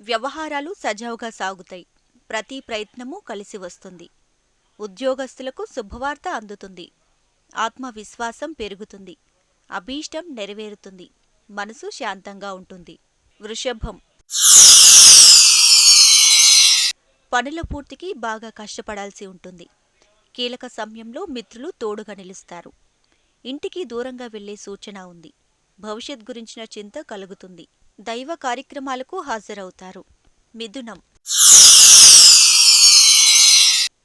వ్యవహారాలు సజావుగా సాగుతాయి. ప్రతి ప్రయత్నము కలిసి వస్తుంది. ఉద్యోగస్తులకు శుభవార్త అందుతుంది. ఆత్మవిశ్వాసం పెరుగుతుంది. అభీష్టం నెరవేరుతుంది. మనసు శాంతంగా ఉంటుంది. వృషభం. పనుల పూర్తికి బాగా కష్టపడాల్సి ఉంటుంది. కీలక సమయంలో మిత్రులు తోడుగా నిలుస్తారు. ఇంటికి దూరంగా వెళ్ళే సూచన ఉంది. భవిష్యత్ గురించిన చింత కలుగుతుంది. దైవ కార్యక్రమాలకు హాజరవుతారు. మిథునం.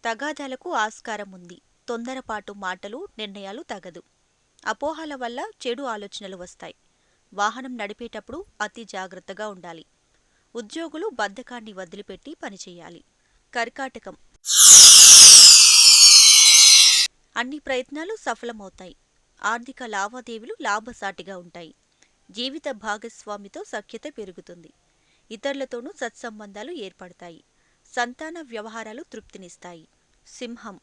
తగాదాలకు ఆస్కారం ఉంది. తొందరపాటు మాటలు నిర్ణయాలు తగదు. అపోహల వల్ల చెడు ఆలోచనలు వస్తాయి. వాహనం నడిపేటప్పుడు అతి జాగ్రత్తగా ఉండాలి. ఉద్యోగులు బద్ధకాన్ని వదిలిపెట్టి పనిచేయాలి. కర్కాటకం. అన్ని ప్రయత్నాలు సఫలమవుతాయి. ఆర్థిక లావాదేవీలు లాభసాటిగా ఉంటాయి. జీవిత భాగస్వామితో సఖ్యత పెరుగుతుంది. ఇతరులతోనూ సత్సంబంధాలు ఏర్పడతాయి. సంతాన వ్యవహారాలు తృప్తినిస్తాయి. సింహం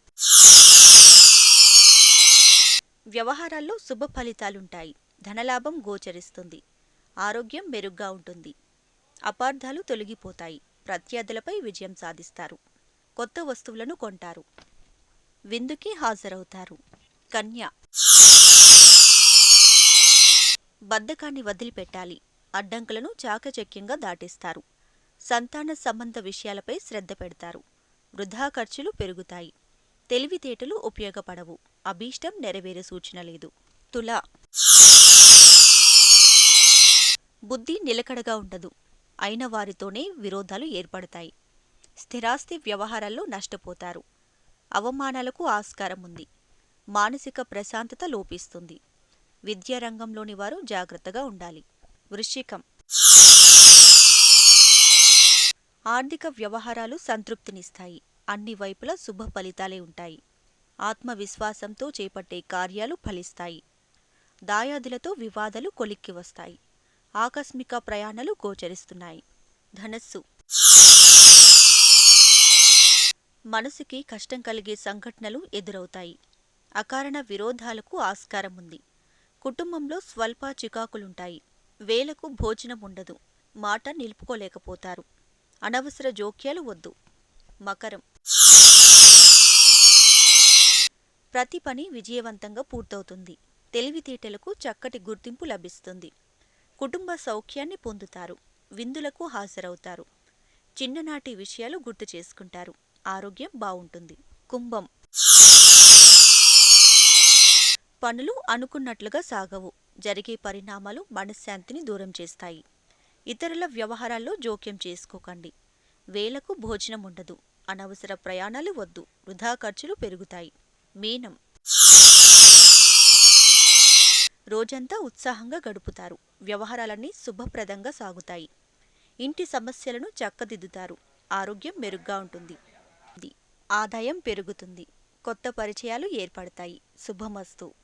వ్యవహారాల్లో శుభ ఫలితాలుంటాయి. ధనలాభం గోచరిస్తుంది. ఆరోగ్యం మెరుగ్గా ఉంటుంది. అపార్థాలు తొలగిపోతాయి. ప్రత్యర్థులపై విజయం సాధిస్తారు. కొత్త వస్తువులను కొంటారు. విందుకి హాజరవుతారు. కన్య బద్ధకాన్ని వదిలిపెట్టాలి. అడ్డంకులను చాకచక్యంగా దాటిస్తారు. సంతాన సంబంధ విషయాలపై శ్రద్ధ పెడతారు. వృధా ఖర్చులు పెరుగుతాయి. తెలివితేటలు ఉపయోగపడవు. అభీష్టం నెరవేరే సూచన లేదు. తుల బుద్ధి నిలకడగా ఉండదు. అయిన వారితోనే విరోధాలు ఏర్పడతాయి. స్థిరాస్తి వ్యవహారాల్లో నష్టపోతారు. అవమానాలకు ఆస్కారం ఉంది మానసిక ప్రశాంతత లోపిస్తుంది. విద్యారంగంలోని వారు జాగ్రత్తగా ఉండాలి. వృశ్చికం. ఆర్థిక వ్యవహారాలు సంతృప్తినిస్తాయి. అన్ని వైపులా శుభ ఫలితాలే ఉంటాయి. ఆత్మవిశ్వాసంతో చేపట్టే కార్యాలు ఫలిస్తాయి. దాయాదులతో వివాదాలు కొలిక్కి వస్తాయి. ఆకస్మిక ప్రయాణాలు గోచరిస్తున్నాయి. ధనస్సు. మనసుకి కష్టం కలిగే సంఘటనలు ఎదురవుతాయి. అకారణ విరోధాలకు ఆస్కారం ఉంది. కుటుంబంలో స్వల్ప చికాకులుంటాయి. వేలకు భోజనం ఉండదు మాట నిలుపుకోలేకపోతారు. అనవసర జోక్యాలు వద్దు. మకరం. ప్రతి పని విజయవంతంగా పూర్తవుతుంది. తెలివితేటలకు చక్కటి గుర్తింపు లభిస్తుంది. కుటుంబ సౌఖ్యాన్ని పొందుతారు. విందులకు హాజరవుతారు. చిన్ననాటి విషయాలు గుర్తు చేసుకుంటారు. ఆరోగ్యం బాగుంటుంది కుంభం. పనులు అనుకున్నట్లుగా సాగవు. జరిగే పరిణామాలు మనశ్శాంతిని దూరం చేస్తాయి. ఇతరుల వ్యవహారాల్లో జోక్యం చేసుకోకండి. వేలకు భోజనం ఉండదు. అనవసర ప్రయాణాలు వద్దు. వృధా ఖర్చులు పెరుగుతాయి. మీనం. రోజంతా ఉత్సాహంగా గడుపుతారు. వ్యవహారాలన్నీ శుభప్రదంగా సాగుతాయి. ఇంటి సమస్యలను చక్కదిద్దుతారు. ఆరోగ్యం మెరుగ్గా ఉంటుంది. ఆదాయం పెరుగుతుంది. కొత్త పరిచయాలు ఏర్పడతాయి. శుభమస్తు.